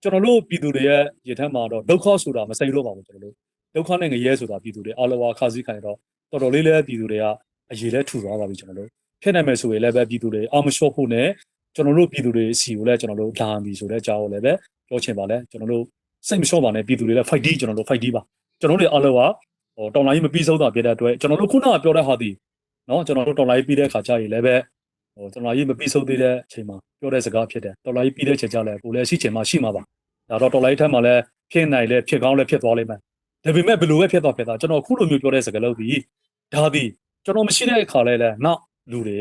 ကျွန်တော်တို့ပြည်သူတွေရဲ့ရေထက်မှာတော့ဒုက္ခဆိုတာမစိမ့်လို့ပါဘူးကျွန်တော်တို့ဒုက္ခနဲ့ငရဲဆိုတာပြည်သူတွေအလောဝါခါစည်းခံရတော့တော်တော်လေးလည်းပြည်သူတွေကအရေးလဲထူသွားပါပြီကျွန်တော်တို့ဖြစ်နိုင်မယ်ဆိုရင်လည်းပဲပြည်သူတွေအာမလျှော့ဖို့နဲ့ကျွန်တော်တို့ပြည်သူတွေစီကိုလည်းကျွန်တော်တို့လာပြီဆိုတဲ့အကြောင်းကိုလည်းပဲပြောချင်ပါလဲကျွန်တော်တို့စိတ်မလျှော့ပါနဲ့ပြည်သူတွေလည်း fight ဒီကျွန်တော်တို့ fight ဒီပါကျွန်တော်တို့အလောဝါ ဟိုတော်လိုင်းမပြီးဆုံးတာဖြစ်တဲ့အတွက်ကျွန်တော်တို့ခုနကပြောတဲ့ဟာဒီနော်ကျွန်တော်တို့တော်လိုင်းပြီးတဲ့ခါကျရင်လည်းပဲဟိုကျွန်တော်ကြီးမပြီးဆုံးသေးတဲ့အချိန်မှာပြောတဲ့စကားဖြစ်တယ်တော်လိုင်းပြီးတဲ့ချိန်ကျလည်းကိုလည်းရှိချင်မှရှိမှာပါဒါတော့တော်လိုင်းထက်မှလည်းဖြစ်နိုင်လဲဖြစ်ကောင်းလဲဖြစ်သွားလိမ့်မယ်ဒါပေမဲ့ဘယ်လိုပဲဖြစ်သွားဖြစ်သွားကျွန်တော်ခုလိုမျိုးပြောတဲ့စကားလုံးဒီဒါဒီကျွန်တော်မရှိတဲ့အခါလဲလဲနောက်လူတွေ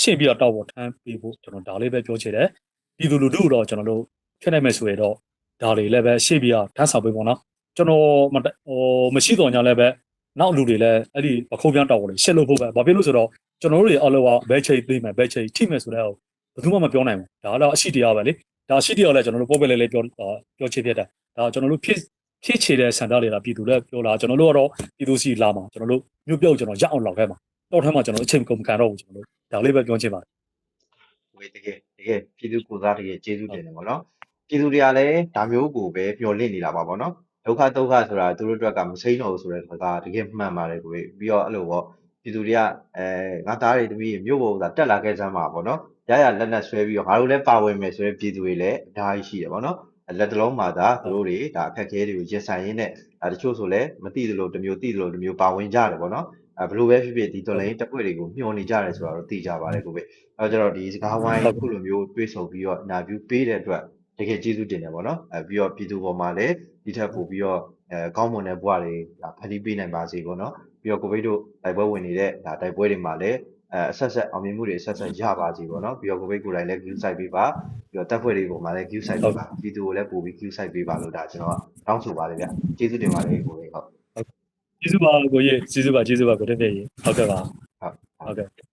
ရှင်းပြီးတော့တောက်ပေါ်ထမ်းပြီးဖို့ကျွန်တော်ဒါလေးပဲပြောချင်တယ်ပြည်သူလူထုတော့ကျွန်တော်တို့ဖြစ်နိုင်မယ်ဆိုရင်တော့ဒါတွေလည်းပဲရှင်းပြီးတော့ထမ်းဆောင်ပေးပေါ့နော် ကျွန်တော်မတဟိုမရှိတော့ညာလည်းပဲနောက်လူတွေလည်းအဲ့ဒီပခုံးပြန်တောက်ပေါ်လေးရှင်းလို့ဖို့ပဲဘာဖြစ်လို့ဆိုတော့ကျွန်တော်တို့တွေအလောကဘဲချိတ်သိမယ်ဘဲချိတ်ထိမယ်ဆိုတော့ဘယ်သူမှမပြောနိုင်ဘူးဒါကတော့အရှိတရားပဲလေဒါအရှိတရားလည်းကျွန်တော်တို့ပို့ပဲလေးလေးပြောပြောချေဖြစ်တယ်ဒါကျွန်တော်တို့ဖြစ်ဖြစ်ချေတဲ့စံတားတွေလားပြည်သူလည်းပြောလာကျွန်တော်တို့ကတော့ပြည်သူစီလာမှာကျွန်တော်တို့မြို့ပြုတ်ကျွန်တော်ရအောင်လောက်ခဲ့မှာတော့ထဲမှာကျွန်တော်အချိန်ကုန်ခံတော့ဘူးကျွန်တော်တို့ဒါလေးပဲပြောချင်ပါတယ်ဝေတကယ်တကယ်ပြည်သူကိုယ်စားတကယ်ကျေးဇူးတင်တယ်ပေါ့နော်ပြည်သူတွေကလည်းဒါမျိုးကိုပဲမျှော်လင့်နေတာပါပေါ့နော် ဒုက္ခဒုက္ခဆိုတာသူတို့အတွက်ကမစိမ့်တော့ဘူးဆိုတဲ့စကားတကယ်မှန်ပါတယ်ကိုပြီးတော့အဲ့လိုပေါ့ပြည်သူတွေကအဲငါသားတွေတမီးတွေမြို့ပေါ်ကတက်လာခဲ့စမ်းပါပေါ့နော်ရရလက်နဲ့ဆွဲပြီးတော့ငါတို့လည်းပါဝင်မယ်ဆိုတဲ့ပြည်သူတွေလည်းအများကြီးရှိတယ်ပေါ့နော်လက်တလုံးမှာဒါသူတို့တွေဒါအခက်အခဲတွေကိုရင်ဆိုင်ရင်းနဲ့ဒါတချို့ဆိုလည်းမသိသလိုတစ်မျိုးသိသလိုတစ်မျိုးပါဝင်ကြတယ်ပေါ့နော်အဲဘလို့ပဲဖြစ်ဖြစ်ဒီတော်လိုင်းတက်ပွဲတွေကိုမျှော်နေကြတယ်ဆိုတော့သိကြပါတယ်ကိုပဲအဲတော့ကျတော့ဒီစကားဝိုင်းခုလိုမျိုးတွေးဆုံပြီးတော့ interview ပေးတဲ့အတွက်တကယ်ကျေးဇူးတင်တယ်ပေါ့နော်အဲပြီးတော့ပြည်သူပေါ်မှာလည်း ဒီထက်ပိုပြီးတော့အဲကောင်းမွန်တဲ့ဘဝတွေဒါဖန်တီးပေးနိုင်ပါစေပေါ့နော်ပြီးတော့ကိုဗစ်တို့တိုက်ပွဲဝင်နေတဲ့ဒါတိုက်ပွဲတွေမှာလည်းအဲအဆက်ဆက်အောင်မြင်မှုတွေအဆက်ဆက်ရပါစေပေါ့နော်ပြီးတော့ကိုဗစ်ကိုယ်တိုင်လည်း view site ပေးပါပြီးတော့တပ်ဖွဲ့တွေပေါ်မှာလည်း view site ပေးပါပြည်သူကိုလည်းပို့ပြီး view site ပေးပါလို့ဒါကျွန်တော်ကတောင်းဆိုပါတယ်ဗျကျေးဇူးတင်ပါတယ်ကိုယ်ဟုတ်ကျေးဇူးပါကိုကြီးကျေးဇူးပါကျေးဇူးပါကိုတက်ပြည့်ရေဟုတ်ကဲ့ပါဟုတ်ဟုတ်ကဲ့